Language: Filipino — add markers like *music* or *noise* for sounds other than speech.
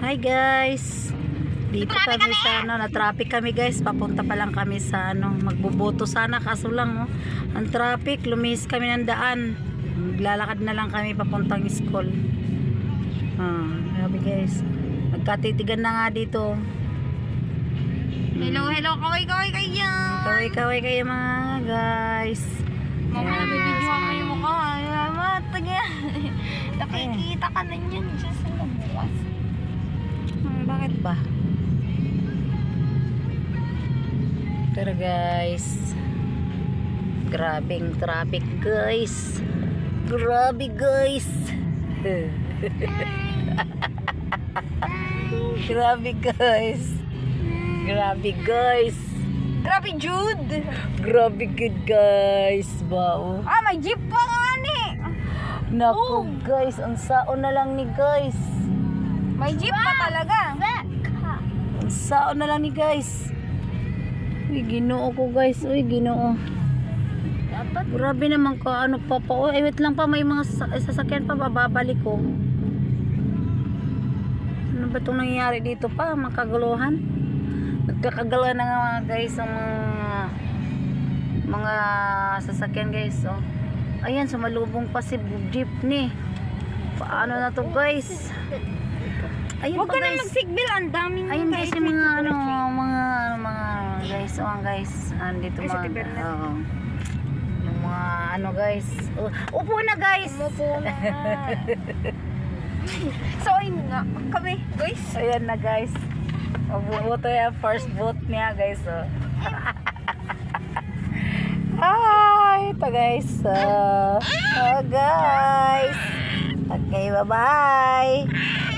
Hi guys. Dito kami sa ano, na traffic kami guys. Papunta pa lang kami sa ano, magbuboto sana kaso lang oh. Ang traffic, lumis kami ng daan. Maglalakad na lang kami papuntang school. Ah, grabe guys. Nagkatitigan na nga dito. Hello, hello, kaway, kaway kayo. Kaway-kaway kayo mga guys. Mamaya Ayan, bibidyo guys, ako ano. yung mukha. Taga. *laughs* Nakikita ka na niyan. Diyos. Hmm, bakit ba? Pero guys, grabing traffic guys. Grabe guys. *laughs* Grabe guys. Grabe guys. Grabe, Jude. Grabe good guys. Wow. Ah, may jeep pa nga ni. Naku guys, ang saon na lang ni guys. May jeep pa talaga. Saon na lang ni guys. Uy, ginoo ko guys. Uy, ginoo. Grabe naman ka. Ano pa pa. Uy, ay, wait lang pa. May mga sa- sasakyan pa. Bababalik ko. Ano ba itong nangyayari dito pa? Makaguluhan. Nagkakagala na nga mga guys ang mga mga sasakyan guys. Oh. Ayan, sumalubong pa si jeepney. Paano na to guys? Ayun Huwag ka na mag-signal. Ang daming Ayun guys, yung mga ano, mga mga guys, oh guys, andito mga, oo. yung mga ano guys, oh, upo na guys. Umupo na. *laughs* so, ayun nga. Kami, guys. Ayan na guys. Magbuboto yan, first vote niya guys, oh. *laughs* Hi, ito guys, oh. Oh guys. Okay, bye-bye.